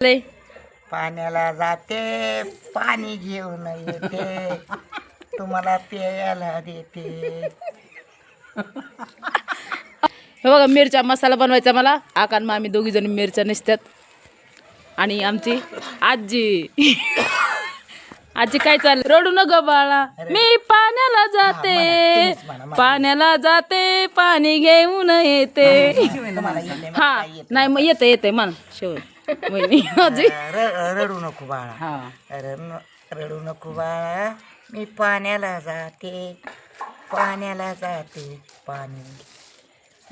लय. पाण्याला जाते पाणी घेऊन येते. तुम्हाला प्यायला देते. हे बघा मिरच्या मसाला बनवायचा मला. आकान मामी दोघी जण मिरच्या नेसतात आणि आमची आजी. आजी काय चाललं? रडू न ग बाळा मी पाण्याला जाते. पाण्याला जाते पाणी घेऊन येते. मग हा? नाही मग येते येते मन शेव वहिनी र- रडू नको बाळा. रड- रडू नको बाळा. मी पाण्याला जाते पाण्याला जाते पाणी.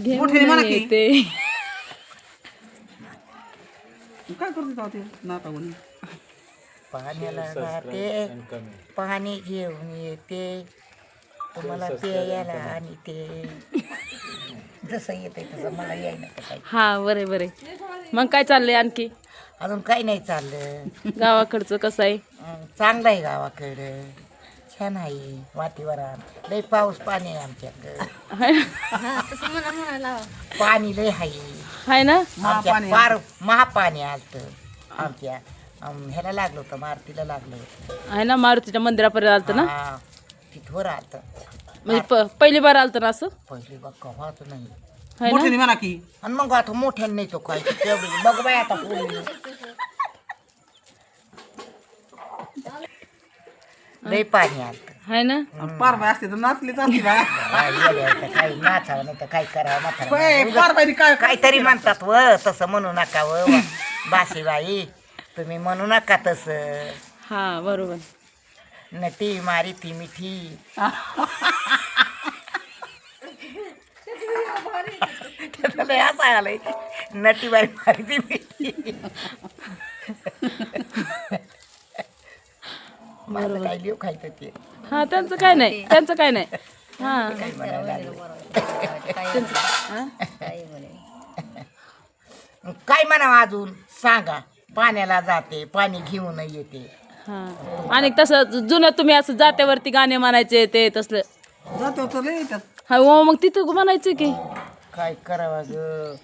घेऊन येते. काय करते तेव्हा ते नाता कोणी पाण्याला जाते पाणी घेऊन येते. तुम्हाला प्यायला आणि ते जसं येते तसं मला यायला काही. हा बरे बरे. मग काय चाललंय आणखी? अजून काही नाही चाललं. गावाकडचं कसं आहे? अं, चांगलं आहे गावाकडं. छान आहे वातीवरण. लय पाऊस पाणी आहे आमच्याकडं. पाणी लय आहे. हाय ना? आमच्या पार महापाणी आलतं. आमच्या ह्याला लागलं होतं मारुतीला लागलं होतं. आहे ना मारुतीच्या मंदिरापर्यंत आलतं ना? हा, तिथवर आलतं. म्हणजे प- पहिली बार आलतं ना असं? पहिली बघ कव्हाच नाही. हाय ना? मोठ्याने म्हणा की. आणि मग आता मोठ्याने नाही तो काय. तेवढी बघ बाय आता पोरी. लय पाणी आलतं. हाय ना? पारबाई असते तर नाचलीच असते बा. काय आहे, काय नाचावं नाही तर काय करावं होय, म्हातारं. पारबाईने काय काहीतरी म्हणतात व तसं म्हणू नका व. बाशीबाई तुम्ही म्हणू नका तसं. हा बरोबर. नटी मारी ती मिठी. असं आलंय. नटी बाई मारी ती मिठी. माझं काय लिव खायचं ते. हा त्यांचं काय नाही. त्यांचं काय नाही. हा. म्हणायला. हा? काय म्हणावं अजून? सांगा. पाण्याला जाते पाणी घेऊन येते. हा. आणि तसं जुनं तुम्ही असं जात्यावरती गाणे म्हणायचे ते तसलं. जातो तर लय येतात. हा हो मग तिथं म्हणायचं की. काय करावं ग?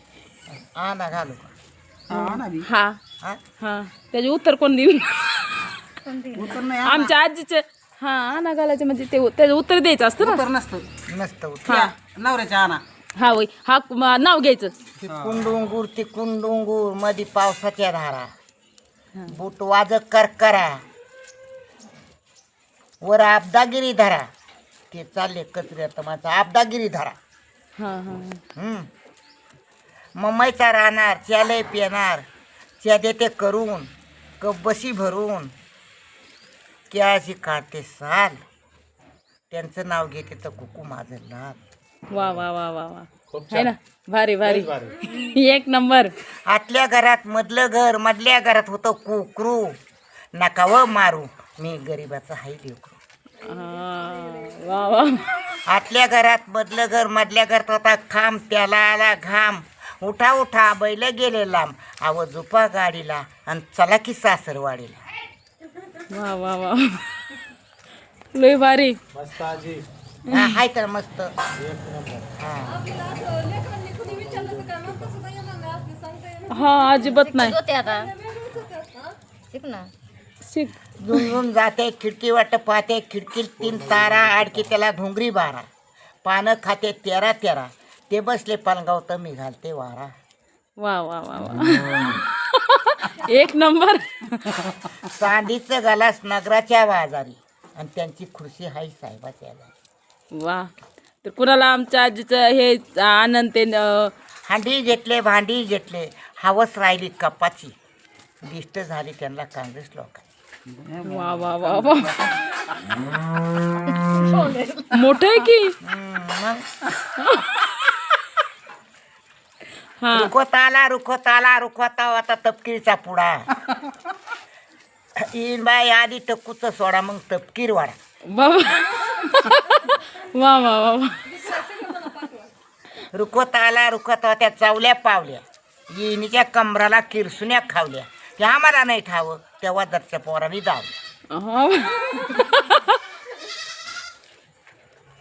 आणा घालू का? हा ना बी. हा. हा? हा त्याचे उत्तर कोण देईल? नाही आमच्या आजीचे हा आणा घालायचे म्हणजे ते त्याचं उत्तर द्यायचं असतं ना. उत्तर नसतं. नसतं उत. हा. नवऱ्याच्या आणा. हा वय हा म- नाव घ्यायचं. कुंडुंगूर ती कुंडुंगूरमध्ये पावसाच्या धारा. बुट वाज करकरा वर आपदागिरी धरा. ते चालले कचऱ्यात माझा आपदागिरी धरा. हा हा. हम्म. मम्माईचा राहणार च्यालय पिणार. च्या देते करून कप बशी भरून. केळाची काढते साल. त्यांचं नाव घेते तर कुकू माझं लाल. वा वा वा वा वा. है ना? भारी भारी. एक नंबर. आतल्या घरात मधलं घर मधल्या घरात होतं कुकरू. नका व मारू. मी गरीबाचं हाय लेकरू. हा, वा वा. आतल्या घरात मधलं घर मधल्या घरात होता. खांब त्याला आला घाम. उठा उठा बैल गेले लांब. आव झुपा गाडीला आणि चला की सासरवाडीला. वा वा वा. लय भारी. हा, हाय तर मस्त. हा. हा अजिबात नाही. होते आता. शिक ना. शिक झुंझुन जाते खिडकी वाट पाहते खिडकीत तीन तारा आडकी त्याला घुंगरी बारा. पानं खाते तेरा तेरा. ते बसले पानगाव तर मी घालते वारा. वा वा वा वा. एक नंबर. चांदीचं गलास नगराच्या बाजारी आणि त्यांची खुर्शी हाय साहेबाच्या. वा. तर कुणाला आमच्या आजीचं हे आनंद ते अं, हांडी घेतले भांडी घेतले. हवस राहिली कपाची. दिष्ट झाली त्यांना काँग्रेस लोकांनी वा वा वा वा. मोठं आहे की? हा. रुखवत आला रुखवत आला रुखवत आता तपकिरीचा पुडा. इन बाय आधी टक्कूच सोडा मग तपकीर वाडा बाबा वा. वा वा वा रुखवत आला रुखवत त्या चावल्या पावल्या. येणीच्या कमराला किरसुन्या खावल्या. त्या आम्हाला नाही ठावं तेव्हा दरच्या पोरांनी हा.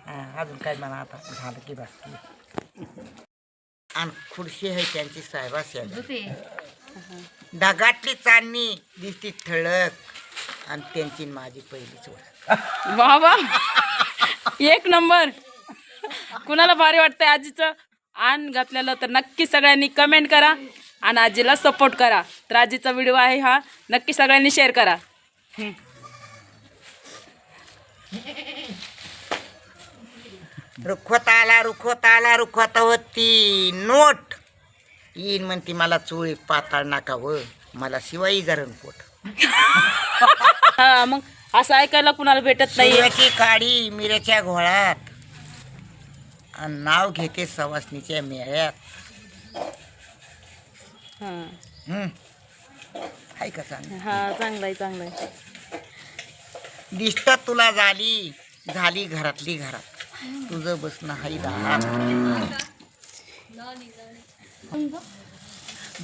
हा, अजून काय म्हणा आता झालं की बाकी. आणि खुर्शी आहे त्यांची साहेबा शेजारी. झोपे ढगातली चांदणी दिसती ठळक आणि त्यांची न माझी पहिलीच ओळख. वा वा. एक नंबर. कुणाला भारी वाटतंय आजीचं? आण घातलेलं तर नक्की सगळ्यांनी कमेंट करा. आणि आजीला सपोर्ट करा. तर आजीचा व्हिडिओ आहे हा. नक्की सगळ्यांनी शेअर करा. रुखवत आला रुखवत आला रुखवत होती नोट. येईन म्हणती मला चोळी पाताळ नाका व मला शिवाई जरण पोट हा मग असं ऐकायला कुणाला भेटत नाही काडी मिऱ्याच्या घोळात. आणि नाव घेते सवासणीच्या मेळ्यात. हम्म. हाय का सांग हा चांगलं आहे चांगलं आहे दिसत तुला झाली झाली घरातली घरात. तुझं बसणं हाई दारात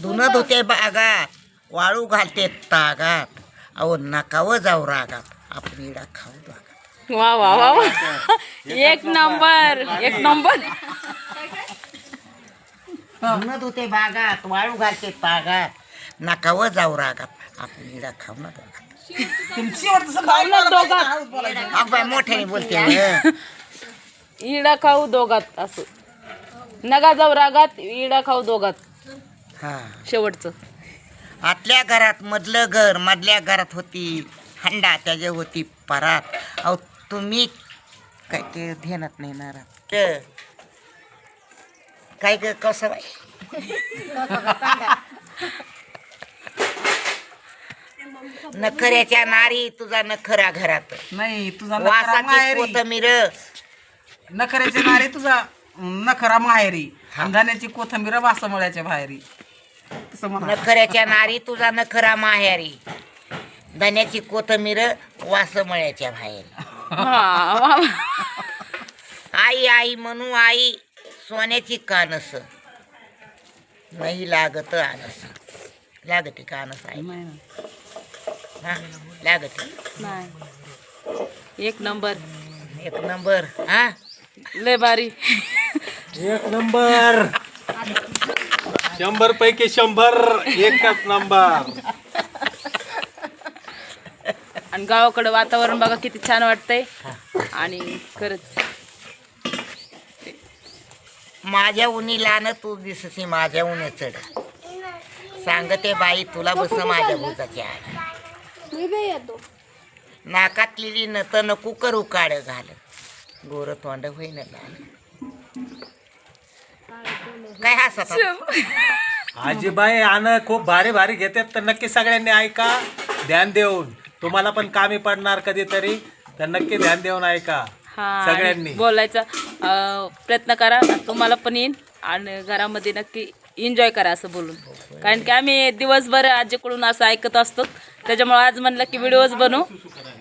धुणं धुते बागात वाळू घालते तागात. अहो नकावं जाऊ रागात. आपण इडा खाऊ बागात. वा वा वा वा. एक नंबर एक नंबर. धुणं धुते बागात वाळू घालते तागात नकावं जाऊ रागात. आपण इडा खाऊ ना बाई मोठ्याने बोलते हं. इडा खाऊ दोघात असं. नगा जाऊ रागात इडा खाऊ दोघात. हा. शेवटचं. आतल्या घरात मधलं घर मधल्या घरात होती हंडा त्याच्या होती परात. अहो तुम्ही काय ते ध्यानात नाही ना राहत. काय ग कसं बाई? नखऱ्याच्या नारी तुझा नखरा घरात. नाही तुझा नखरा वासाची माहेरी. कोथमीर नखऱ्याची नारी तुझा नखरा माहेरी. धान्याची कोथंबीर वासमळ्याच्या बाहेरी. तसं म्हणा. नखऱ्याच्या नारी तुझा नखरा माहेरी. धन्याची कोथमीर वासमळ्याच्या बाहेर. हा. आई आई म्हणू आई. सोन्याची कानस. नाही लागत आनस लागते कानस आई नाही ना. हा लागते. नाही. एक नंबर. एक नंबर हा? लय भारी. एक नंबर. शंभर पैकी शंभर एकच नंबर. आणि गावाकडं वातावरण बघा किती छान वाटतंय. आणि खरंच माझ्या उनीला न तू दिससी माझ्या उन्हे चढ सांगते बाई तुला बस माझ्या भूताच्या आड नाकातलेली नत नको करू काळ घाल गोर तोंड होईन काय हसत आजीबाई आणि खूप भारी भारी घेतात तर नक्की सगळ्यांनी ऐका. ध्यान देऊन. तुम्हाला पण कामी पडणार कधीतरी तर नक्की ध्यान देऊन ऐका. हा सगळ्यांनी. बोलायचा अं, प्रयत्न करा. तुम्हाला पण येईन आणि घरामध्ये नक्की एन्जॉय करा असं बोलून. कारण की आम्ही दिवसभर आजीकडून असं ऐकत असतो. त्याच्यामुळे आज म्हणलं की व्हिडिओज बनवू.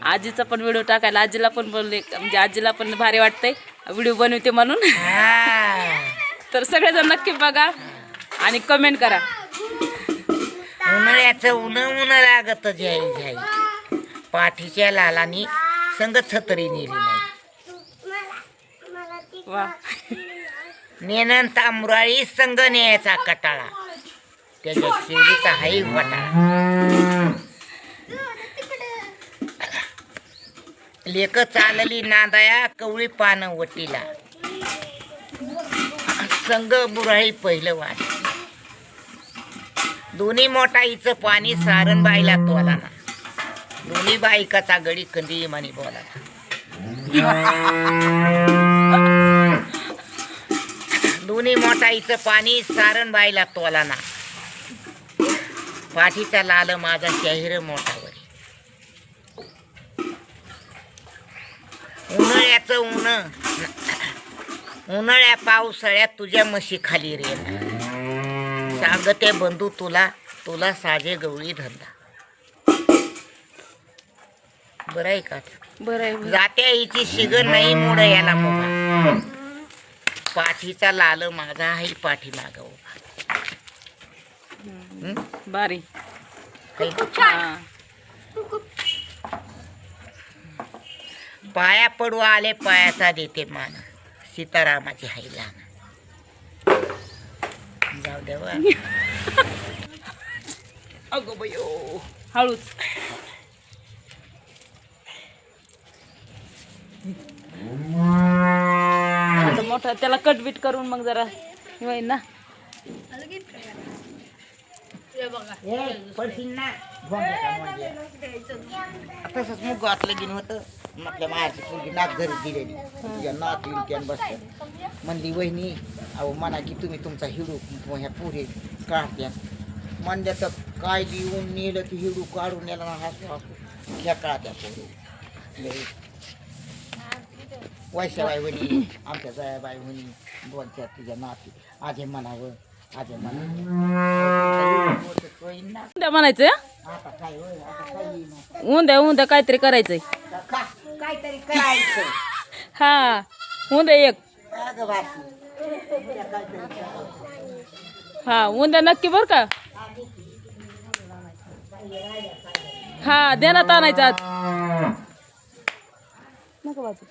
आजीचा पण व्हिडिओ टाकायला आजीला पण बोलले म्हणजे आजीला पण भारी वाटतंय. व्हिडिओ बनवते म्हणून. हा. तर सगळेजण नक्की बघा आणि कमेंट करा. उन्हाळ्याचं उन उन लागत झ्याई झ्याई पाठीच्या लालानी संग छत्री नेली नाही. वा. नेनन तांबराळी संग न्यायचा कटाळा. त्याच्या शेरीचा हाई वटाळा. लेक चालली नांदाया कवळी पानं वटीला. संग बुराळी पहिलं वाट. दोन्ही मोठाईचं पाणी सारण बाईला तोला ना दोन्ही बायकाचा गडी कंदी मानी बोला दोन्ही मोठाईचं पाणी सारण बाईला तोला ना पाठीचा लाल माझा शहिर मोठावर उन्हाळ्याचं उन उन्हाळ्या पावसाळ्यात तुझ्या म्हशी खाली रे सांगते बंधू तुला तुला साजे गवळी धंदा. बरं आहे का? बरं आहे जात्या हिची शिगर नाही मोड याला मोगा पाठीचा लाल माझा आहे पाठी माग भारी हा. पाया पडू आले पायाचा देते मान. सीतारामाची हाई लहान जाऊ देवा अगं बयो. हळूच. मोठा त्याला कट बीट करून मग जरा हे होईन ना. मोंग्या. तसंच मुग घातलं गेलं होतं. आपल्या मायाची मुलगी नाक घरी दिलेली तुझ्या नात त्यान बसल्या. म्हणली वहिनी अहो म्हणा की तुम्ही तुमचा हिडू ह्या पुढे काढत्या म्हणल्या तर काय देऊन नेलं की हिडू काढून नेला ना हसू हसू ह्या काढत्या पुढे वैशाबाई म्हणी आमच्या जयाबाई म्हणी दोन चार तुझ्या नाती. आजे म्हणावं आजे म्हणावं. उद्या म्हणायचं हं? आता काय होय आता काय येईना. उद्या उद्या काहीतरी करायचंय. का- काहीतरी करायचं हा उद्या एक. अगं बाकी उद्या काहीतरी करायचं. हा उद्या नक्की बर का? हा देण्यात आणायचं आज. नका वाजू